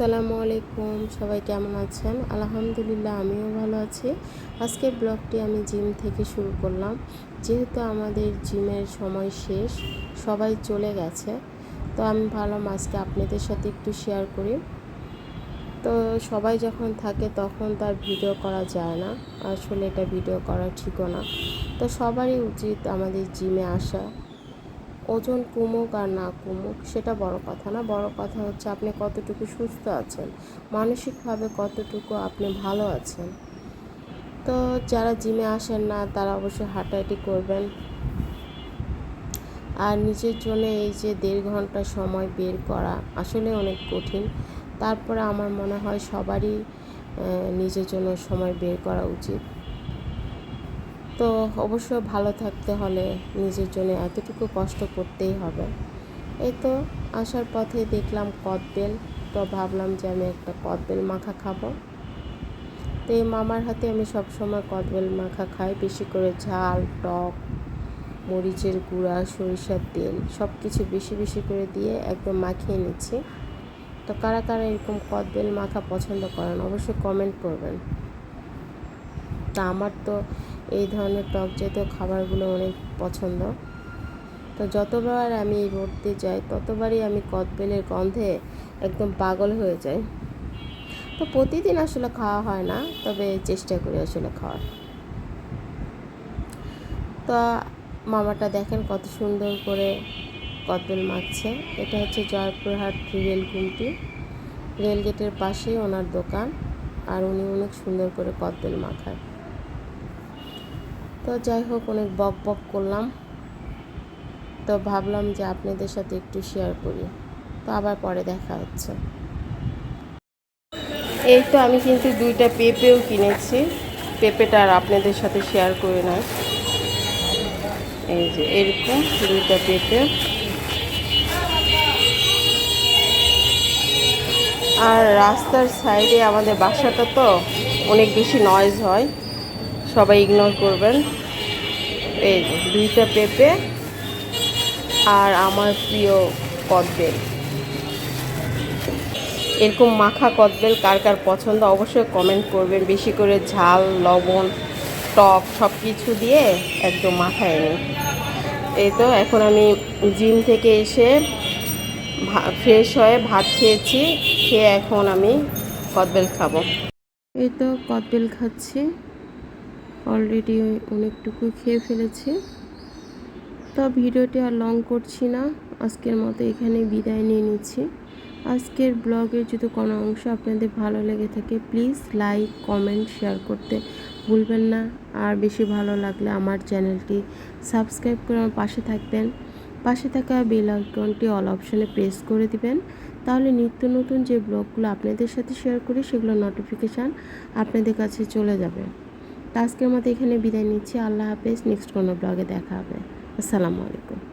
আসসালামু আলাইকুম, সবাই কেমন আছেন? আলহামদুলিল্লাহ, আমিও ভালো আছি। আজকে ব্লগটি আমি জিম থেকে শুরু করলাম। যেহেতু আমাদের জিমের সময় শেষ, সবাই চলে গেছে, তো আমি ভাবলাম আজকে আপনাদের সাথে একটু শেয়ার করি। তো সবাই যখন থাকে তখন তার ভিডিও করা যায় না। আসলে এটা ভিডিও করা ঠিকও না। তো সবারই উচিত আমাদের জিমে আসা। ওজন কমুক আর না কমুক, সেটা বড় কথা না। বড় কথা হচ্ছে আপনি কতটুকু সুস্থ আছেন, মানসিকভাবে কতটুকু আপনি ভালো আছেন। তো যারা জিমে আসেন না, তারা অবশ্যই হাঁটাহাঁটি করবেন। আর নিজের জন্য এই যে দেড় ঘণ্টা সময় বের করা আসলে অনেক কঠিন। তারপরে আমার মনে হয় সবারই নিজের জন্য সময় বের করা উচিত। তো অবশ্য ভালো থাকতে হলে নিজের জন্য এতটুকু কষ্ট করতেই হবে। এই তো আসার পথে দেখলাম কদবেল, তো ভাবলাম যে আমি একটা কদবেল মাখা খাব। তো এই মামার হাতে আমি সবসময় কদবেল মাখা খাই, বেশি করে ঝাল, টক, মরিচের গুঁড়া, সরিষার তেল সব কিছু বেশি বেশি করে দিয়ে একদম মাখিয়ে নিচ্ছি। তো কারা কারা এরকম কদবেল মাখা পছন্দ করেন অবশ্যই কমেন্ট করবেন। তা আমার তো এই ধরনের টক জাতীয় খাবারগুলো অনেক পছন্দ। তো যতবার আমি এই রোড দিয়ে যাই, ততবারই আমি কদবেলের গন্ধে একদম পাগল হয়ে যাই। তো প্রতিদিন আসলে খাওয়া হয় না, তবে চেষ্টা করি আসলে খাওয়ার। তো মামাটা দেখেন কত সুন্দর করে কদবেল মাখছে। এটা হচ্ছে জয়পুরহাট রেল গুমটি। রেলগেটের পাশেই ওনার দোকান, আর উনি অনেক সুন্দর করে কদবেল মাখায়। তো যাই হোক, অনেক বক বক করলাম। তো ভাবলাম যে আপনাদের সাথে একটু শেয়ার করি। তো আবার পরে দেখা হচ্ছে। এই তো আমি কিন্তু দুইটা পেঁপেও কিনেছি। পেঁপেটা আর আপনাদের সাথে শেয়ার করে নাই। এই যে এরকম দুইটা পেঁপে। আর রাস্তার সাইডে আমাদের বাসাটা তো অনেক বেশি নয়েজ হয়। সবাই ইগনোর করবেন। এই দুইটা পেঁপে আর আমার প্রিয় কদবেল। এরকম মাখা কদবেল কার কার পছন্দ অবশ্যই কমেন্ট করবেন। বেশি করে ঝাল, লবণ, টক সব কিছু দিয়ে একদম মাখায় নিই এই তো এখন আমি জিম থেকে এসে ফ্রেশ হয়ে ভাত খেয়েছি, খেয়ে এখন আমি কদবেল খাব। এই তো কদবেল খাচ্ছি। অলরেডি অনেকটুকু খেয়ে ফেলেছি। তো ভিডিওটি আর লং করছি না, আজকের মতো এখানে বিদায় নিয়ে নিচ্ছি। আজকের ব্লগের যদি কোনো অংশ আপনাদের ভালো লেগে থাকে প্লিজ লাইক কমেন্ট শেয়ার করতে ভুলবেন না। আর বেশি ভালো লাগলে আমার চ্যানেলটি সাবস্ক্রাইব করে আমার পাশে থাকবেন। পাশে থাকা বেল আইকনটি অল অপশনে প্রেস করে দিবেন। তাহলে নিত্য নতুন যে ব্লগগুলো আপনাদের সাথে শেয়ার করি সেগুলো নোটিফিকেশান আপনাদের কাছে চলে যাবে। তো আজকের মতো এখানে বিদায় নিচ্ছি। আল্লাহ হাফেজ। নেক্সট কোনো ব্লগে দেখা হবে। আসসালামু আলাইকুম।